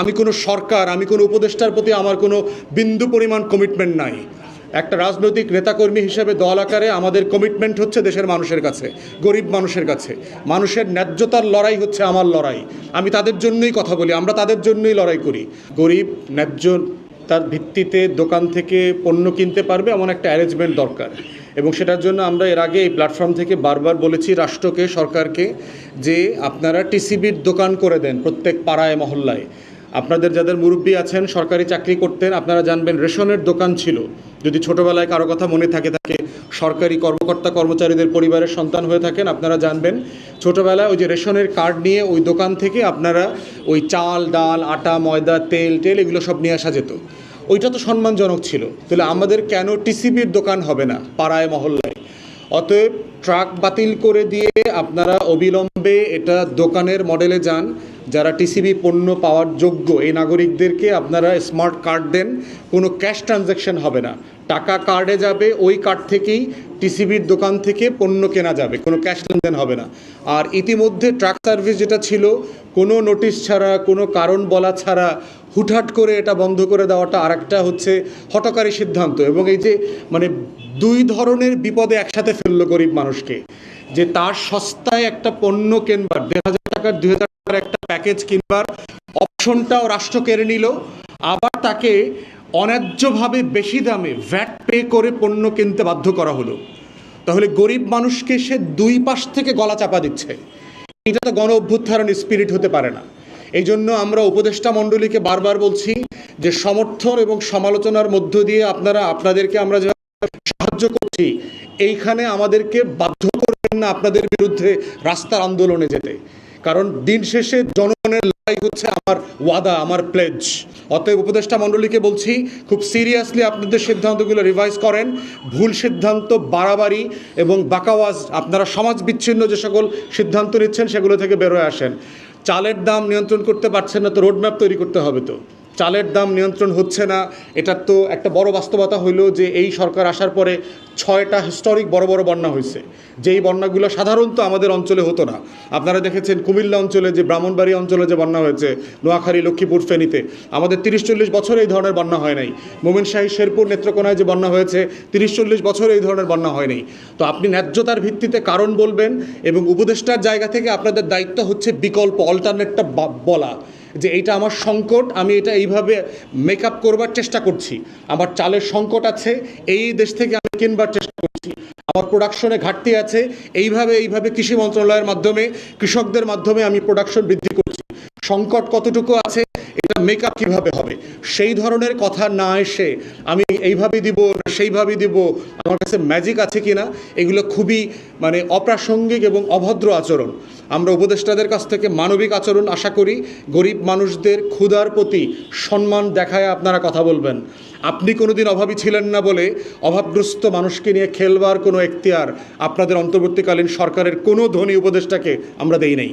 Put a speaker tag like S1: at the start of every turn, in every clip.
S1: আমি কোনো সরকার, আমি কোনো উপদেষ্টার প্রতি আমার কোনো বিন্দু পরিমাণ কমিটমেন্ট নাই। একটা রাজনৈতিক নেতাকর্মী হিসেবে দল আকারে আমাদের কমিটমেন্ট হচ্ছে দেশের মানুষের কাছে, গরিব মানুষের কাছে। মানুষের ন্যায্যতার লড়াই হচ্ছে আমার লড়াই। আমি তাদের জন্যই কথা বলি, আমরা তাদের জন্যই লড়াই করি। গরিব ন্যায্য তার ভিত্তিতে দোকান থেকে পণ্য কিনতে পারবে এমন একটা অ্যারেঞ্জমেন্ট দরকার। এবং সেটার জন্য আমরা এর আগে এই প্ল্যাটফর্ম থেকে বারবার বলেছি রাষ্ট্রকে, সরকারকে যে আপনারা টিসিবির দোকান করে দেন প্রত্যেক পাড়ায়, মহল্লায়। আপনাদের যাদের মুরব্বী আছেন, সরকারি চাকরি করতেন, আপনারা জানবেন রেশনের দোকান ছিল। যদি ছোটোবেলায় কারও কথা মনে থাকে থাকে সরকারি কর্মকর্তা কর্মচারীদের পরিবারের সন্তান হয়ে থাকেন, আপনারা জানবেন ছোটোবেলায় ওই যে রেশনের কার্ড নিয়ে ওই দোকান থেকে আপনারা ওই চাল, ডাল, আটা, ময়দা, তেল, টেল এগুলো সব নিয়ে আসা যেত। ওইটা তো সম্মানজনক ছিল। তাহলে আমাদের কেন টিসিবির দোকান হবে না পাড়ায়, মহল্লায়? অতএব ট্রাক বাতিল করে দিয়ে আপনারা অবিলম্বে এটা দোকানের মডেলে যান। যারা টিসিবি পণ্য পাওয়ার যোগ্য, এই নাগরিকদেরকে আপনারা স্মার্ট কার্ড দেন, কোনো ক্যাশ ট্রানজ্যাকশন হবে না। টাকা কার্ডে যাবে, ওই কার্ড থেকেই টিসিবির দোকান থেকে পণ্য কেনা যাবে, কোনো ক্যাশ লেনদেন হবে না। আর ইতিমধ্যে ট্রাক সার্ভিস যেটা ছিল, কোনো নোটিশ ছাড়া, কোনো কারণ বলা ছাড়া হুটহাট করে এটা বন্ধ করে দেওয়াটা আরেকটা হচ্ছে হটকারী সিদ্ধান্ত। এবং এই যে মানে দুই ধরনের বিপদে একসাথে ফেলল গরিব মানুষকে। যে তার সস্তায় একটা পণ্য কেনবার, দেড় হাজার টাকার, দুই হাজার টাকার একটা প্যাকেজ কিনবার অপশনটাও রাষ্ট্র কেড়ে নিল। আবার তাকে অন্যায্যভাবে বেশি দামে ভ্যাট পে করে পণ্য কিনতে বাধ্য করা হলো। তাহলে গরিব মানুষকে সে দুই পাশ থেকে গলা চাপা দিচ্ছে। এটা তো গণ অভ্যুত্থান স্পিরিট হতে পারে না। এই জন্য আমরা উপদেষ্টা মণ্ডলীকে বারবার বলছি যে সমর্থন এবং সমালোচনার মধ্য দিয়ে আপনারা, আপনাদেরকে আমরা যে সাহায্য করছি, এইখানে আমাদেরকে বাধ্য করবেন না আপনাদের বিরুদ্ধে রাস্তার আন্দোলনে যেতে। কারণ দিন শেষে জনগণের লড়াই হচ্ছে আমার ওয়াদা, আমার প্লেজ অতএব উপদেষ্টা মণ্ডলীকে বলছি, খুব সিরিয়াসলি আপনাদের সিদ্ধান্তগুলো রিভাইজ করেন। ভুল সিদ্ধান্ত, বাড়াবাড়ি এবং বাকাওয়াজ, আপনারা সমাজ বিচ্ছিন্ন যে সকল সিদ্ধান্ত নিচ্ছেন সেগুলো থেকে বেরোয় আসেন। চালের দাম নিয়ন্ত্রণ করতে পারছেন না তো রোডম্যাপ তৈরি করতে হবে তো। চালের দাম নিয়ন্ত্রণ হচ্ছে না। এটার তো একটা বড় বাস্তবতা হইল যে এই সরকার আসার পরে ছয়টা হিস্টোরিক বড় বড় বন্যা হয়েছে যেই বন্যাগুলো সাধারণত আমাদের অঞ্চলে হতো না। আপনারা দেখেছেন কুমিল্লা অঞ্চলে যে ব্রাহ্মণবাড়ি অঞ্চলে যে বন্যা হয়েছে, নোয়াখালী, লক্ষ্মীপুর, ফেনীতে, আমাদের তিরিশ চল্লিশ বছর এই ধরনের বন্যা হয় নাই। মোমিন শাহী শেরপুর নেত্রকোনায় যে বন্যা হয়েছে তিরিশ চল্লিশ বছর এই ধরনের বন্যা হয় নাই। তো আপনি ন্যায্যতার ভিত্তিতে কারণ বলবেন এবং উপদেষ্টার জায়গা থেকে আপনাদের দায়িত্ব হচ্ছে বিকল্প অল্টারনেটটা বলা। যে এইটা আমার সংকট, আমি এটা এইভাবে মেক আপ করবার চেষ্টা করছি। আমার চালের সংকট আছে, এই দেশ থেকে আমি কিনবার চেষ্টা করছি। আমার প্রোডাকশনে ঘাটতি আছে, এইভাবে এইভাবে কৃষি মন্ত্রণালয়ের মাধ্যমে, কৃষকদের মাধ্যমে আমি প্রোডাকশন বৃদ্ধি করছি। সংকট কতটুকু আছে এটা মেক আপ কীভাবে হবে? সেই ধরনের কথা না এসে আমি এইভাবে দিব সেইভাবে দিব, আমার কাছে ম্যাজিক আছে কি না এগুলো খুবই মানে অপ্রাসঙ্গিক এবং অভদ্র আচরণ। আমরা উপদেষ্টাদের কাছ থেকে মানবিক আচরণ আশা করি, গরিব মানুষদের ক্ষুধার প্রতি সম্মান দেখায় আপনারা কথা বলবেন। আপনি কোনোদিন অভাবী ছিলেন না বলে অভাবগ্রস্ত মানুষকে নিয়ে খেলবার কোনো এখতিয়ার আপনাদের অন্তর্বর্তীকালীন সরকারের কোনো ধনী উপদেষ্টাকে আমরা দেই নাই।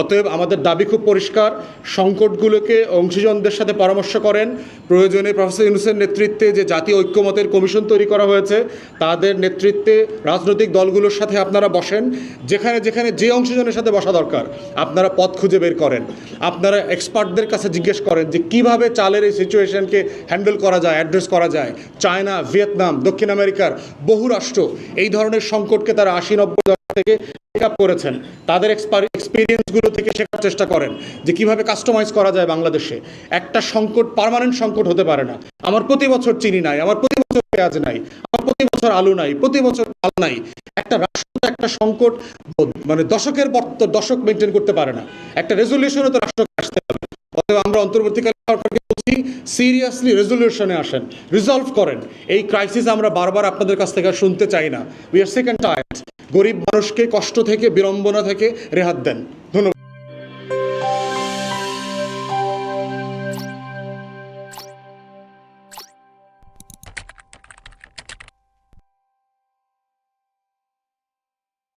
S1: অতএব আমাদের দাবি খুব পরিষ্কার। সংকটগুলোকে অংশীজনদের সাথে পরামর্শ করেন। প্রয়োজনে প্রফেসর ইউনুসের নেতৃত্বে যে জাতীয় ঐক্যমতের কমিশন তৈরি করা হয়েছে, তাদের নেতৃত্বে রাজনৈতিক দলগুলোর সাথে আপনারা বসেন। যেখানে যেখানে যে অংশজনের সাথে বসা দরকার, আপনারা পথ খুঁজে বের করেন। আপনারা এক্সপার্টদের কাছে জিজ্ঞেস করেন যে, কীভাবে চালের এই সিচুয়েশনকে হ্যান্ডেল করা যায়, অ্যাড্রেস করা যায়? চায়না, ভিয়েতনাম, দক্ষিণ আমেরিকার বহু রাষ্ট্র এই ধরনের সংকটকে তারা আশি নব্বই থেকে পিক আপ করেছেন, তাদের এক্সপিরিয়েন্সগুলো থেকে শেখার চেষ্টা করেন যে কীভাবে কাস্টমাইজ করা যায় বাংলাদেশে। একটা সংকট পার্মানেন্ট সংকট হতে পারে না। আমার প্রতি বছর চিনি নাই, আমার প্রতি বছর পেঁয়াজ নাই, আমার প্রতি বছর আলু নাই, প্রতি বছর চাল নাই। একটা রাষ্ট্র, একটা সংকট মানে দশকের পর তো দশক মেনটেন করতে পারে না। একটা রেজলিউশনে তো রাষ্ট্রকে আসতে হবে। অতএব আমরা অন্তর্বর্তীকালীন সরকারকে বলছি সিরিয়াসলি রেজলিউশনে আসেন রিজলভ করেন। এই ক্রাইসিস আমরা বারবার আপনাদের কাছ থেকে শুনতে চাই না। উই আর সেকেন্ড টায়ার্ড গরিব মানুষকে কষ্ট থেকে বিড়ম্বনা থেকে রেহাত দেন। ধন্যবাদ।